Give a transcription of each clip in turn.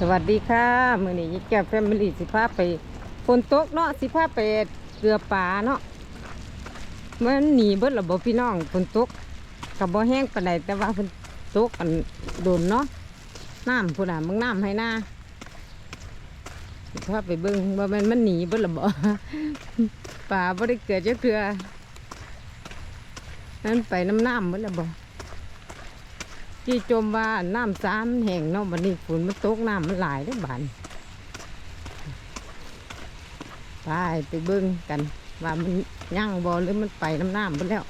สวัสดีค่ะมือนี้ยิแก้วแฟมิลี่สิพาไปฝนตกเนาะสิพาไปเกลือป่าเนาะมันหนีเบิดระบบพี่น้องฝนตกกับบ่แห้งปานใดแต่ว่าฝนตกอันโดนเนาะน้ำพุ่นน่ะมึงน้ำให้หน้าสิพาไปเบิ่งว่ามันมันหนีเบิดระบบป่าบ่ได้เกิดจักเทื่อนั้นไปน้ำน้ำเบิดระบบ ที่จมว่าน้ำซ้ำแห่งเนาะบันนี้ฝนมันตกน้ำมันหลายได้บานไปไปเบิ่งกัน ว่ามันย่างบอหรือมันไปน้ำน้ำไปแล้ว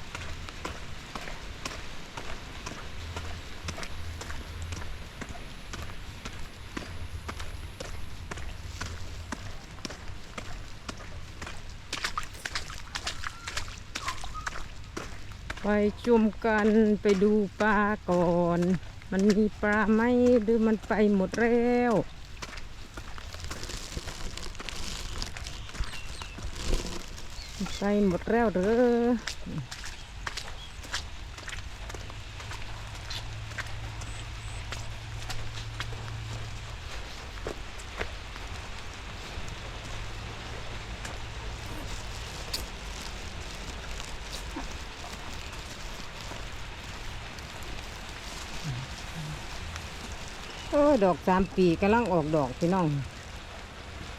ไปจุมกันไปดูปลาก่อน มันมีปลาไหมหรือมันไปหมดแล้วไปหมดแล้วเด้อ โอ้ดอกสามปีกำลังออกดอกพี่น้อง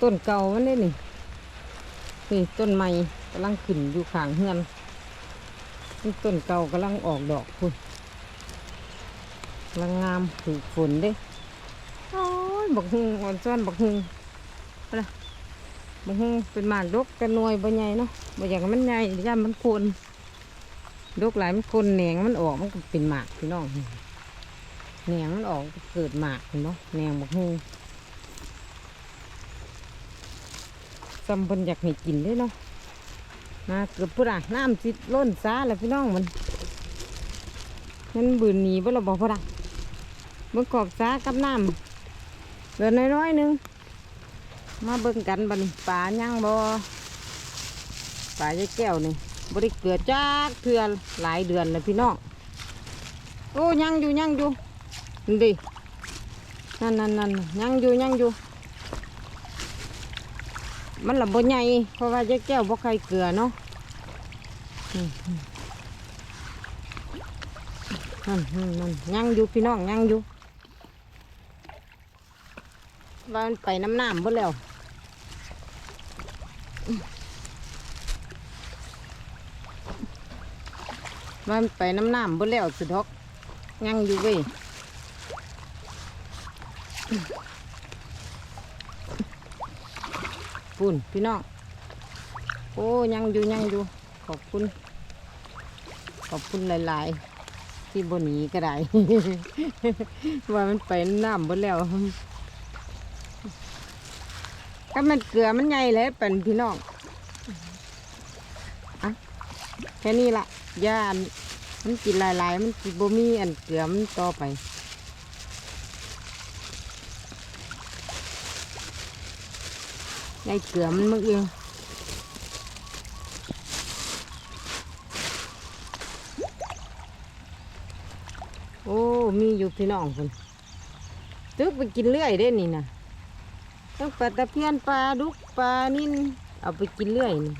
ต้นเก่ามันได้นี่นี่ต้นใหม่กำลังขึ้นอยู่ข้างเฮือนนี่ต้นเก่ากำลังออกดอกคุณกำลังงามถูกฝนเด้โอ้ยบักฮุงอ่อนซ้อนบักฮุงอะไรบักฮุงเป็นหมากดกกระนวยบ่ใหญ่เนาะบ่อย่างมันใหญ่ย่านมันโคนดกหลายมันโคนแหนงมันออกมันเป็นหมากพี่น้อง แหนงมันออกเกิดหมากเห็นบ่แหนงบักฮุงจำเพิ่นอยากให้กินเลยเนาะมาเกือบพุ่นอะน้ำสิตล้นซาแล้วพี่น้องมันมันบืนหนีบ่เราบอกพุ่นอะเบิ่งขอบซากับน้ำเหลือน้อยๆหนึงมาเบิ่งกันบันป่ายังบ่ป่ายายแก้วนี่บ่ได้เกิดจากเทือหลายเดือนแล้วพี่น้องโอ้ยังอยู่ยังอยู่ นี่ดิ นั่นนั่นนั่นยังอยู่ยังอยู่ มันละบ่ใหญ่เพราะว่ายายแก้วบ่ใครเกลือเนาะนั่นนั่นยังอยู่พี่น้องยังอยู่ว่ามันไปน้ำน้ำหมดแล้วว่ามันไปน้ำน้ำหมดแล้วสุดอกยังอยู่เว้ย ปุ่นพี่น้อง โอ้ยังอยู่ยังอยู่ ขอบคุณ ขอบคุณหลาย ๆ ที่บนนี้ก็ได้ ว่ามันไปน้ำหมดแล้วก็มันเกลือมันใหญ่เลยเป็นพี่น้องอะแค่นี้ละย่านมันกินหลาย ๆ มันกินบ่มีอันเกลือมันต่อไป ได้เกลือมันมึกเองโอ้ มีอยู่พี่น้องคนตึกไปกินเรื่อยเด้นี่นะตั้งปลาตะเพียนปลาดุกปลานิ่นเอาไปกินเรื่อยนี่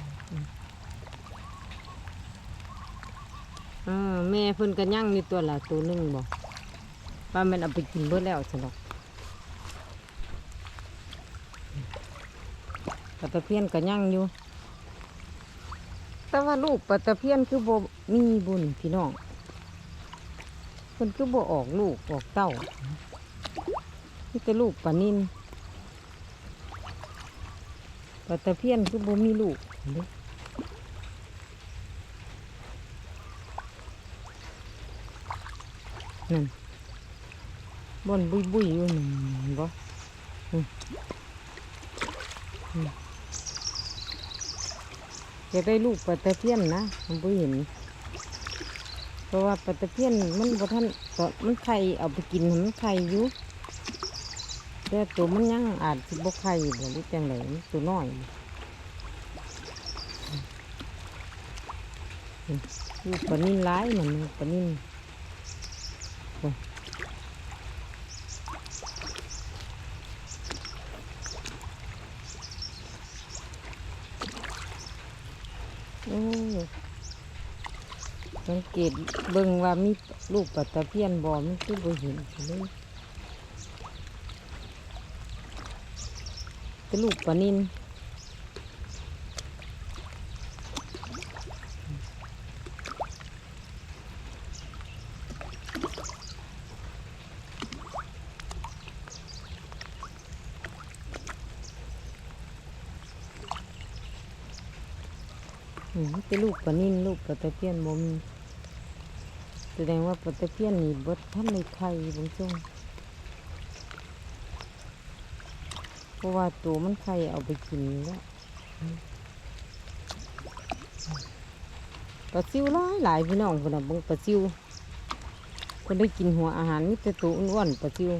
อ่าแม่เพิ่นก็ย่างอยู่ตัวละตัวหนึงบอกว่ามันเอาไปกินเบิดแล้วสนอก ปลาตะเพียนก็ยั่งอยู่ แต่ว่าลูกปลาตะเพียนคือบ่มีบุญพี่น้องมันคือบ่ออกลูกออกเต้านี่แต่ลูกปลานินปลาตะเพียนคือบ่มีลูกนั่นบอนบุยบุยอยู่นั่นเห็นบ่ อยากได้ลูกปลาตะเพียนนะผมบ่เห็น เพราะว่าปลาตะเพียนมันบ่ท่านก็มันไข่เอาไปกินมันไข่อยู่แต่ตัวมันยังอาจสิบ่ไข่หรือจังไดมันตัวน้อยลูกปลานิ่นร้ายมันปลานิ่นโอ้ โอ้ สังเกตเบิ่งว่ามีลูกปลาตะเพียนบ่มันคือบ่เห็นเลยเป็นลูกปลานินอืมเป็นลูกปลานินลูกปลาตะเพียนบ่มี แสดงว่าปลาตะเพียนนี่บดท่านในไข่บางช่วงเพราะว่าตัวมันไข่เอาไปกินแล้วปลาซิวหลายหลายพี่น้องคนน่ะบางปลาซิวคนได้กินหัวอาหารมีแต่ตัวอ้วนปลาซิว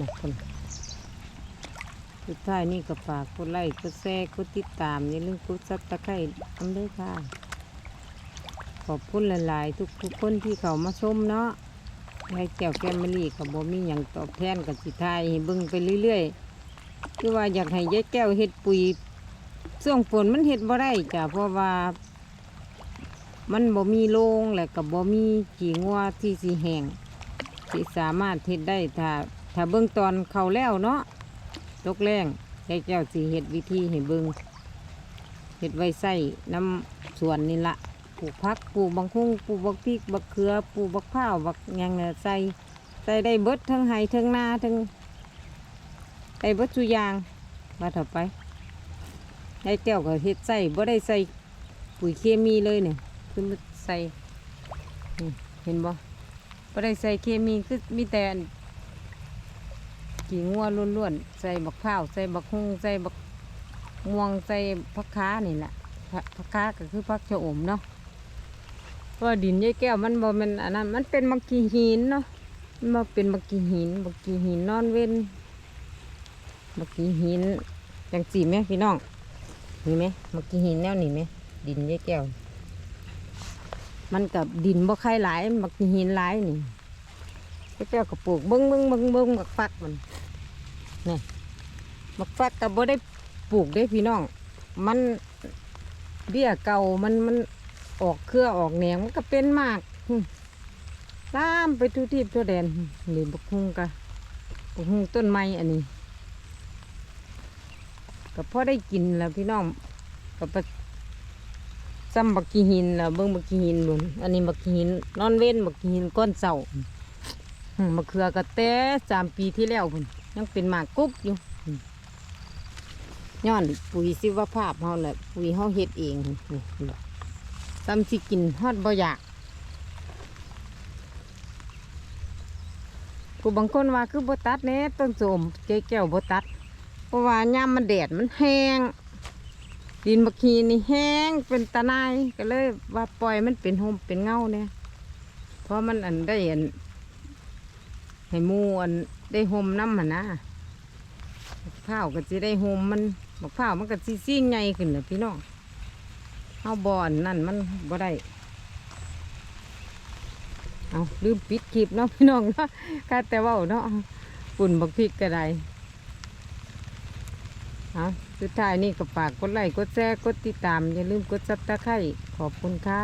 นะคนสุดท้ายนี่ก็ฝากกดไลค์กดแชร์กดติดตามอย่าลืมกดซับตะไคร้ทำด้วยค่ะ ขอบคุณหลายๆ ทุกทุกๆคนที่เขามาชมเนาะให้แก้วแก้มมะลีกับบ่มีอย่างตอบแทนกับสิทายให้เบิ่งไปเรื่อยๆคือว่าอยากให้ยายแก้วเฮ็ดปุ๋ยช่วงฝนมันเฮ็ดบ่ได้จ้ะเพราะว่า มันบ่มีโรงและกับบ่มีขี้งัวที่สีแห้งที่สามารถเฮ็ดได้ถ้า ถ้าเบิ่งตอนเขาแล้วเนาะตกแรงยายเจ้าสิเฮ็ดวิธีให้เบิ่งเฮ็ดไว้ใส่น้ำส่วนนี่ละปลูกพักปลูกบังคุงปลูกบักพริกบักเขือปลูกบักข้าวบักยังเนี่ยใส่ใส่ได้เบิดทั้งไห้ทั้งนาทั้งได้เบิดสุยางมาเถอะไปยายแก้วก็เฮ็ดใส่บ่ได้ใส่ปุ๋ยเคมีเลยเนี่ยคือมันใส่เห็นบ่บ่ได้ใส่เคมีคือมีแต่ กี่งัวล้วนๆ ใส่บักข้าวใส่บักฮุงใส่บักม่วงใส่ผักค้านี่แหละผักค้าก็คือผักชะอมเนาะเพราะว่าดินยายแก้วมันบ่มันอันนั้นมันเป็นมักกีหินเนาะมันบ่เป็นมักกีหินมักกีหินนอนเว้นมักกีหินจังสีไหมพี่น้องนี่ไหมมักกีหินแนวนี่ไหมดินยายแก้ว มันกับดินบ่ค่ายหลายมักหินหลายนี่ก็เจ้าก็ปลูกเบิ้งเบิ้งเบิ้งเบิ้งมักฟักมัน นี่มักฟักกับบ่ได้ปลูกได้พี่น้อง มันเบี้ยเก่ามันมันออกเครือออกแหนงมันก็เป็นมากหึตามไปทุกที่ทั่วแดนนี่บักฮุงกะบักฮุงต้นไม้อันนี้ก็พอได้กินแล้วพี่น้องก็ไปซ้ำบักกีหินแล่ะเบิ่งบักกีหินบุนอันนี้บักกีหินนอนเว้นบักกีหินก้อนเสาอืมมะเขือกระแตสามปีที่แล้วพุ่น ยังเป็นหมากกุ๊บอยู่อืมย้อนปุ๋ยสิวภาพเฮาแหละปุ๋ยเฮาเฮ็ดเองนี่นี่ซ้ำสิกินฮอดบ่อยากผู้บางคนว่าคือบ่ตัดแหน่ต้นโสมเจ๊แก้วบ่ตัด เพราะว่ายามมันแดดมันแห้ง ดินบักฮีนี่แห้งเป็นตะนายก็เลยว่าปล่อยมันเป็นหมเป็นเงาเนี่ยเพราะมันอันได้อันให้หมูอัน ได้หมน้ำมันนะบักพร้าวก็จะได้หมมันบักพร้าวมันก็ซีซีใหญ่ขึ้นเลยพี่น้องเอาบอนนั่นมันบ่ได้เอาลืมปิดคลิปเนาะพี่น้องเนาะค่าแต่ว่าเนาะปุ่นบักพริกก็ได้เอาสุดท้ายนี่ก็ฝากกดไลค์กดแชร์กดติดตาม อย่าลืมกดซับตะไคร้ขอบคุณค่ะ